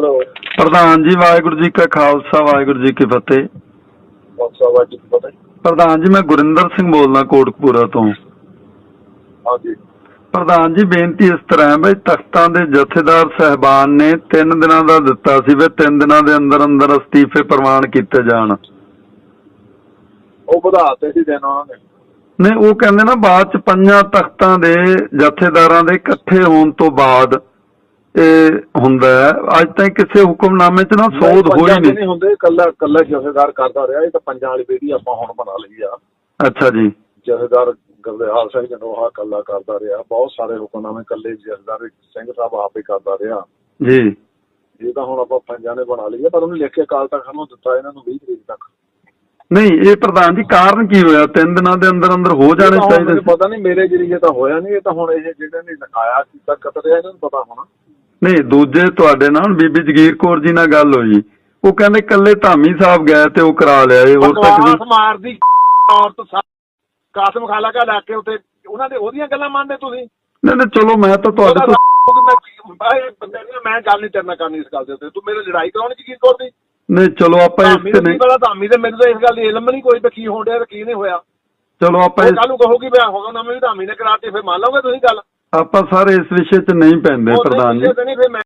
Hello ਪ੍ਰਧਾਨ ਜੀ ਵਾਹਿਗੁਰੂ ਜੀ ਕਾ ਖਾਲਸਾ ਵਾਹਿਗੁਰੂ ਜੀ ਕੀ ਫਤਿਹ। ਜੀ? ਪ੍ਰਧਾਨ ਜੀ ਮੈਂ ਗੁਰਿੰਦਰ ਸਿੰਘ ਬੋਲਦਾ ਕੋਟਕਪੂਰਾ ਤੋਂ। ਹਾਂਜੀ ਪ੍ਰਧਾਨ ਜੀ ਬੇਨਤੀ ਇਸ ਤਰ੍ਹਾਂ ਹੈ ਬਈ ਤਖਤਾਂ ਦੇ ਜਥੇਦਾਰ ਸਹਿਬਾਨ ਨੇ 3 ਦਿਨਾਂ ਦਾ ਦਿੱਤਾ ਸੀ ਵੀ 3 ਦਿਨਾਂ ਦੇ ਅੰਦਰ ਅੰਦਰ ਅਸਤੀਫੇ ਪ੍ਰਵਾਨ ਕੀਤੇ ਜਾਣ। ਉਹ ਵਧਾਤੇ ਸੀ ਦਿਨ ਉਹਨਾਂ ਨੇ। ਨਹੀਂ ਉਹ ਕਹਿੰਦੇ ਨਾ ਬਾਅਦ ਚ ਪੰਜਾਂ ਤਖਤਾਂ ਦੇ ਜਥੇਦਾਰਾਂ ਦੇ ਇਕੱਠੇ ਹੋਣ ਤੋਂ ਬਾਅਦ ਇਹ ਹੁੰਦਾ ਅੱਜ ਤਾਈਂ ਕਿਸੇ ਹੁਕਮਨਾਮੇ 'ਚ ਨਾ ਸੋਧ ਹੋਈ ਦੇ ਨਹੀਂ। ਹੁੰਦੇ ਕੱਲਾ ਕੱਲਾ ਜਥੇਦਾਰ ਕਰਦਾ ਰਿਹਾ। ਇਹ ਤਾਂ ਪੰਜਾਂ ਵਾਲੀ ਬੇੜੀ ਆਪਾਂ ਹੁਣ ਬਣਾ ਲਈ ਆ। ਅੱਛਾ ਜੀ। ਜਥੇਦਾਰ ਗੁਰਦਿਆਲ ਸਿੰਘ ਜਨੋਹਾ ਕੱਲਾ ਕਰਦਾ ਰਿਹਾ। ਬਹੁਤ ਸਾਰੇ ਹੁਕਮਨਾਮੇ ਕੱਲੇ ਜਥੇਦਾਰ ਸਿੰਘ ਸਾਹਿਬ ਆਪ ਕਰਦਾ ਰਿਹਾ। ਜੀ। ਇਹ ਤਾਂ ਹੁਣ ਆਪਾਂ ਪੰਜਾਂ ਨੇ ਬਣਾ ਲਈ ਆ ਪਰ ਉਹਨੇ ਲਿਖ ਕੇ ਅਕਾਲ ਤਖਤ ਨੂੰ ਦਿੱਤਾ ਇਹਨਾਂ ਨੂੰ 20 ਤਰੀਕ ਤੱਕ। ਨਹੀਂ ਇਹ ਪ੍ਰਧਾਨ ਜੀ ਕਾਰਨ ਕੀ ਹੋਇਆ? ਤਿੰਨ ਦਿਨਾਂ ਦੇ ਅੰਦਰ ਅੰਦਰ ਹੋ ਜਾਣੇ ਚਾਹੀਦੇ। ਪਤਾ ਨਹੀਂ ਮੇਰੇ ਜਰੀਏ ਤਾਂ ਹੋਇਆ ਨਹੀਂ। ਇਹ ਤਾਂ ਹੁਣ ਇਹ ਜਿਹੜੇ ਨੇ ਲਿਖਾਇਆ ਕੀਤਾ ਕਤਰਿਆ ਇਹਨਾਂ ਨੂੰ ਪਤਾ ਹੋਣਾ। ਨਹੀਂ ਦੂਜੇ ਤੁਹਾਡੇ ਨਾਲ ਬੀਬੀ ਜਗੀਰ ਕੌਰ ਜੀ ਨਾਲ ਗੱਲ ਹੋਈ। ਉਹ ਕਹਿੰਦੇ ਕੱਲੇ ਧਾਮੀ ਸਾਹਿਬ ਗਏ ਤੇ ਉਹ ਕਰਾ ਲਿਆ ਇਹ ਹੋਰ ਤੱਕ ਬਕਵਾਸ ਮਾਰਦੀ ਔਰਤ ਕਾਸਮ ਖਾਲਾ ਕਾ ਲਾ ਕੇ ਉੱਤੇ ਉਹਨਾਂ ਦੇ ਉਹਦੀਆਂ ਗੱਲਾਂ ਮੰਨਦੇ ਤੁਸੀਂ? ਨਹੀਂ ਨਹੀਂ ਚਲੋ ਮੈਂ ਤਾਂ ਤੁਹਾਡੇ ਤੋਂ ਮੈਂ ਮੈਂ ਮੈਂ ਗੱਲ ਨਹੀਂ ਕਰਨਾ ਕਰਨੀ ਇਸ ਗੱਲ ਦੇ ਉੱਤੇ। ਤੂੰ ਮੇਰੇ ਲੜਾਈ ਕਰਾਉਣੀ ਚ ਕੀ ਕਰਦੀ ਨਹੀਂ ਚਲੋ ਆਪਾਂ ਇਸ ਤੇ ਨਹੀਂ ਪਤਾ ਧਾਮੀ ਤੇ ਮੈਨੂੰ ਤਾਂ ਇਸ ਗੱਲ ਦੀ ਇਲਮ ਨਹੀਂ ਕੋਈ ਵੀ ਕੀ ਹੋਣ ਡਿਆ ਤੇ ਕੀ ਨਹੀਂ ਹੋਇਆ। ਚਲੋ ਆਪਾਂ ਕੱਲ ਨੂੰ ਕਹੋਗੀ ਵੀ ਹੋਗਾ ਨਾ ਮੈਂ ਧਾਮੀ ਨੇ ਕਰਾਤੀ ਫਿਰ ਮੰਨ ਲਓਗੇ ਤੁਸੀਂ ਗੱਲ? ਆਪਾਂ ਸਾਰੇ ਇਸ ਵਿਸ਼ੇ 'ਚ ਨਹੀਂ ਪੈਂਦੇ ਪ੍ਰਧਾਨ ਜੀ। ਨਹੀਂ ਫਿਰ ਮੈਂ